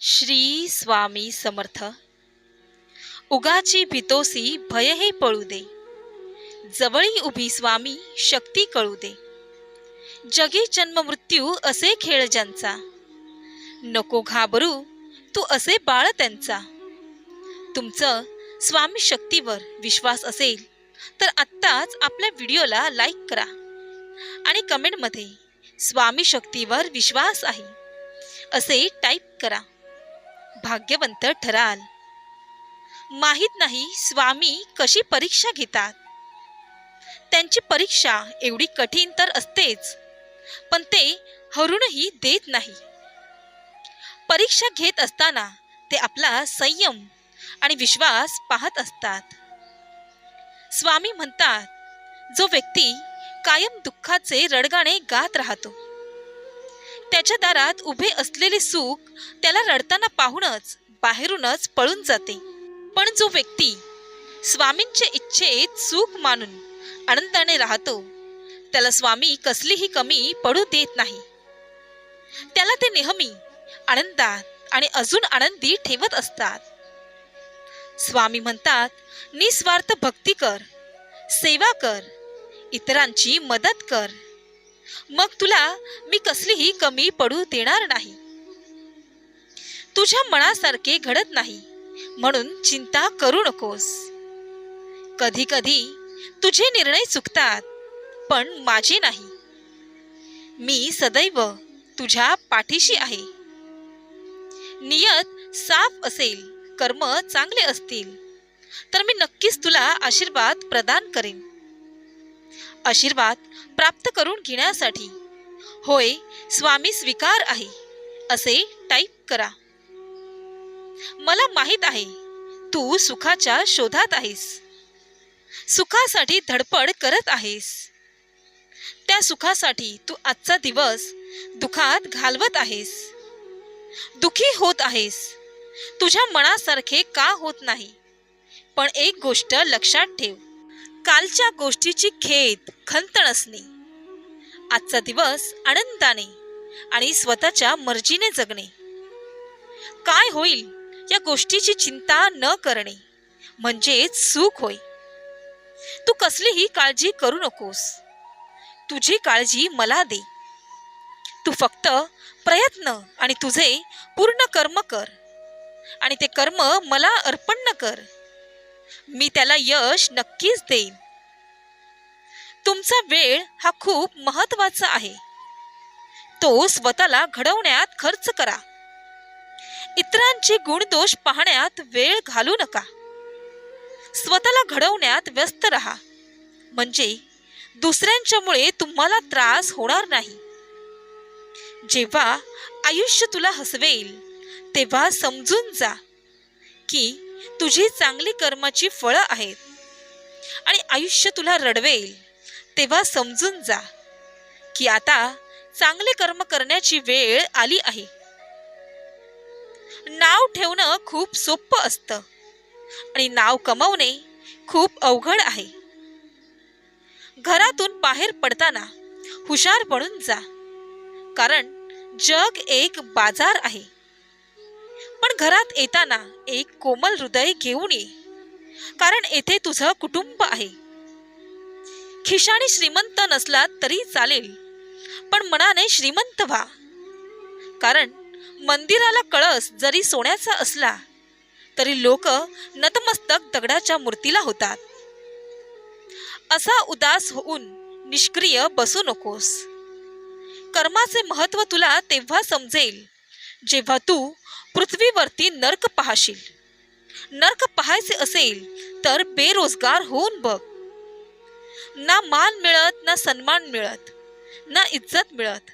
श्री स्वामी समर्थ. उगाची भितोसी भय हे पळू दे. जवळी उभी स्वामी शक्ती कळू दे. जगी जन्म मृत्यू असे खेळ ज्यांचा. नको घाबरू तू असे बाळ त्यांचा. तुमचं स्वामी शक्तीवर विश्वास असेल तर आत्ताच आपल्या व्हिडिओला लाईक करा. आणि कमेंटमध्ये स्वामी शक्तीवर विश्वास आहे असे टाईप करा. भाग्यवंत ठराल. माहीत नाही स्वामी कशी परीक्षा घेतात. त्यांची परीक्षा एवढी कठीण तर असतेच पण ते हरूनही देत नाही. परीक्षा घेत असताना ते आपला संयम आणि विश्वास पाहत असतात. स्वामी म्हणतात जो व्यक्ती कायम दुःखाचे रडगाणे गात राहतो त्याच्या दारात उभे असलेले सुख त्याला रडताना पाहूनच बाहेरूनच पळून जाते. पण जो व्यक्ती स्वामींच्या इच्छेत सुख मानून आनंदाने राहतो त्याला स्वामी कसलीही कमी पडू देत नाही. त्याला ते नेहमी आनंदात आणि अजून आनंदी ठेवत असतात. स्वामी म्हणतात निस्वार्थ भक्ती कर सेवा कर इतरांची मदत कर. मग तुला मी कसलीही कमी पडू देणार नाही. तुझ्या मनासारखे घडत नाही म्हणून चिंता करू नकोस. कधी कधी तुझे निर्णय चुकतात पण माझे नाही. मी सदैव तुझ्या पाठीशी आहे. नियत साफ असेल कर्म चांगले असतील तर मी नक्कीच तुला आशीर्वाद प्रदान करेन. आशीर्वाद प्राप्त करून घेण्यासाठी. होय स्वामी स्वीकार आहे असे टाईप करा. मला माहीत आहे तू सुखाच्या शोधात आहेस. सुखासाठी धडपड करत आहेस. त्या सुखासाठी तू आजचा दिवस दुखात घालवत आहेस. दुखी होत आहेस. तुझ्या मनासारखे का होत नाही? पण एक गोष्ट लक्षात ठेव. कालच्या गोष्टीची खेद खंत नसणे आजचा दिवस आनंदाने आणि स्वतःच्या मर्जीने जगणे. काय होईल या गोष्टीची चिंता न करणे म्हणजेच सुख होय. तू कसलीही काळजी करू नकोस. तुझी काळजी मला दे. तू फक्त प्रयत्न आणि तुझे पूर्ण कर्म कर. आणि ते कर्म मला अर्पण कर. मी त्याला यश नक्कीच देईन. तुमचा वेळ हा खूप महत्त्वाचा आहे. तो स्वतःला घडवण्यात खर्च करा. इतरांचे गुणदोष पाहण्यात वेळ घालू नका. स्वतःला घडवण्यात व्यस्त राहा. म्हणजे दुसऱ्यांच्यामुळे तुम्हाला त्रास होणार नाही. जेव्हा आयुष्य तुला हसवेल तेव्हा समजून जा की तुझी चांगली कर्माची फळं आहेत. आणि आयुष्य तुला रडवेल. तेव्हा समजून जा की आता चांगले कर्म करण्याची वेळ आली आहे. नाव ठेवणं खूप सोपं असतं. आणि नाव कमवणे खूप अवघड आहे. घरातून बाहेर पडताना हुशार बनून जा. कारण जग एक बाजार आहे. पण घरात येताना एक कोमल हृदय घेऊन ये. कारण येथे तुझं कुटुंब आहे. खिशाणी श्रीमंत नसला तरी चालेल पण मनाने श्रीमंत व्हा. कारण मंदिराला कळस जरी सोन्याचा असला तरी लोक नतमस्तक दगडाच्या मूर्तीला होतात. असा उदास होऊन निष्क्रिय बसू नकोस. कर्माचे महत्त्व तुला तेव्हा समजेल जेव्हा तू पृथ्वीवरती नर्क पाहशील. नर्क पाहायचे असेल तर बेरोजगार होऊन बघ. ना मान मिळत ना सन्मान मिळत ना इज्जत मिळत.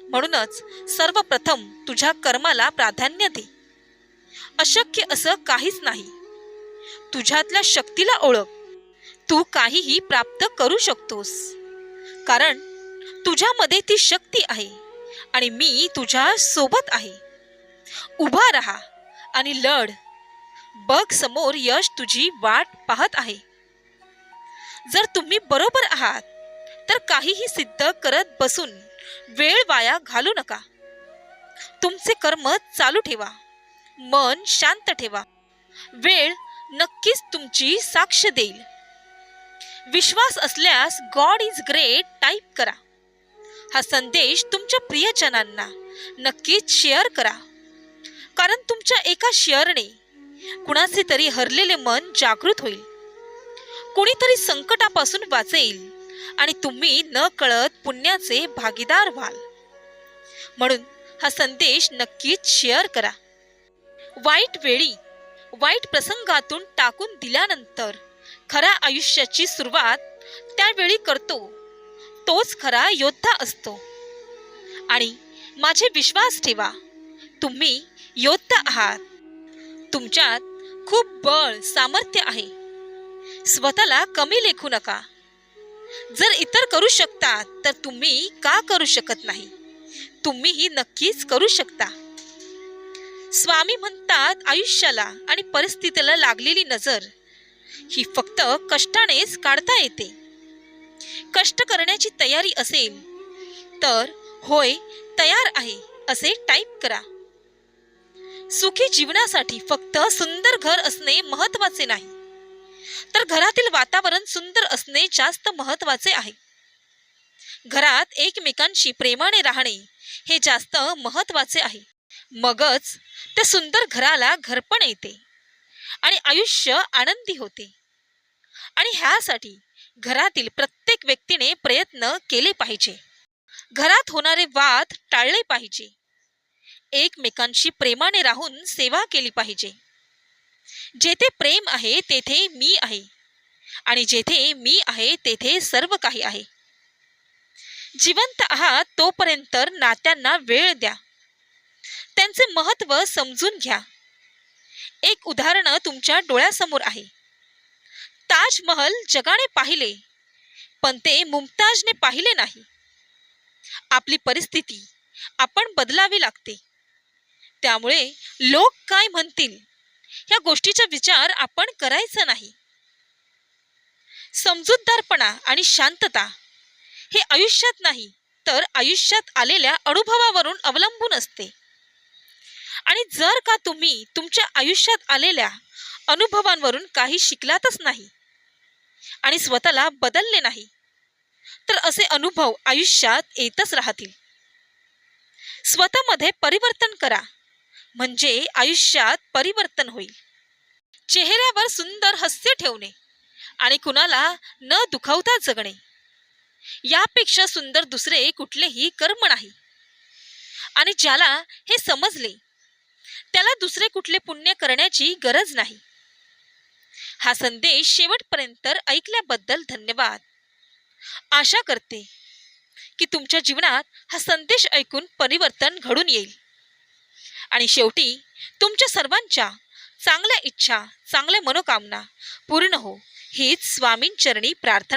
म्हणूनच सर्वप्रथम तुझ्या कर्माला प्राधान्य दे. अशक्य असं काहीच नाही. तुझ्यातल्या शक्तीला ओळख. तू काहीही प्राप्त करू शकतोस. कारण तुझ्यामध्ये ती शक्ती आहे आणि मी तुझ्या सोबत आहे. उभा राहा आणि लढ. बघ समोर यश तुझी वाट पाहत आहे. जर तुम्ही बरोबर आहात तर काहीही सिद्ध करत बसून वेळ वाया घालू नका. तुमचे कर्म चालू ठेवा. मन शांत ठेवा. वेळ नक्कीच तुमची साक्ष देईल. विश्वास असल्यास गॉड इज ग्रेट टाईप करा. हा संदेश तुमच्या प्रियजनांना नक्कीच शेअर करा. कारण तुमच्या एका शेअरने कुणाचे तरी हरलेले मन जागृत होईल. कुणीतरी संकटापासून वाचेल आणि तुम्ही न कळत पुण्याचे भागीदार व्हाल. म्हणून हा संदेश नक्कीच शेअर करा. वाईट वेळी वाईट प्रसंगातून टाकून दिल्यानंतर खऱ्या आयुष्याची सुरुवात त्यावेळी करतो. तोच खरा योद्धा असतो. आणि माझे विश्वास ठेवा तुम्ही योद्धा आहात. तुमच्यात खूप बळ सामर्थ्य आहे. स्वतःला कमी लेखू नका. जर इतर करू शकतात तर तुम्ही का करू शकत नाही? तुम्हीही नक्कीच करू शकता. स्वामी म्हणतात आयुष्याला आणि परिस्थितीला लागलेली नजर ही फक्त कष्टानेच काढता येते. कष्ट करण्याची तयारी असेल तर होय तयार आहे असे टाईप करा. सुखी जीवनासाठी फक्त सुंदर घर असणे महत्त्वाचे नाही. तर घरातील वातावरण सुंदर असणे जास्त महत्त्वाचे आहे. घरात एकमेकांशी प्रेमाने राहणे हे जास्त महत्त्वाचे आहे. मगच त्या सुंदर घराला घरपण येते आणि आयुष्य आनंदी होते. आणि ह्यासाठी घरातील प्रत्येक व्यक्तीने प्रयत्न केले पाहिजे. घरात होणारे वाद टाळले पाहिजे. एकमेकांशी प्रेमाने राहून सेवा केली पाहिजे. जेथे प्रेम आहे तेथे मी आहे. आणि जेथे मी आहे तेथे सर्व काही आहे. जिवंत आहात तोपर्यंत नात्यांना वेळ द्या. त्यांचे महत्त्व समजून घ्या. एक उदाहरण तुमच्या डोळ्यासमोर आहे. ताजमहल जगाने पाहिले पण ते मुमताजने पाहिले नाही. आपली परिस्थिती आपण बदलावी लागते. त्यामुळे लोक काय म्हणतील? या गोष्टीचा विचार आपण करायचा नाही. समजूतदारपणा आणि शांतता हे आयुष्यात नाही तर आयुष्यात आलेल्या अनुभवावरून अवलंबून असते. आणि जर का तुम्ही तुमच्या आयुष्यात आलेल्या अनुभवांवरून काही शिकलातच नाही आणि स्वतःला बदलले नाही तर असे अनुभव आयुष्यात येतच राहतील. स्वतःमध्ये परिवर्तन करा. म्हणजे आयुष्यात परिवर्तन होईल. चेहऱ्यावर सुंदर हास्य ठेवणे आणि कुणाला न दुखावता जगणे. यापेक्षा सुंदर दुसरे कुठलेही कर्म नाही. आणि ज्याला हे समजले त्याला दुसरे कुठले पुण्य करण्याची गरज नाही. हा संदेश शेवटपर्यंत ऐकल्याबद्दल धन्यवाद. आशा करते की तुमच्या जीवनात हा संदेश ऐकून परिवर्तन घडून येईल. आणि शेवटी तुमच्या सर्वांच्या चांगल्या इच्छा चांगल्या मनोकामना पूर्ण हो. हीच स्वामींचरणी प्रार्थना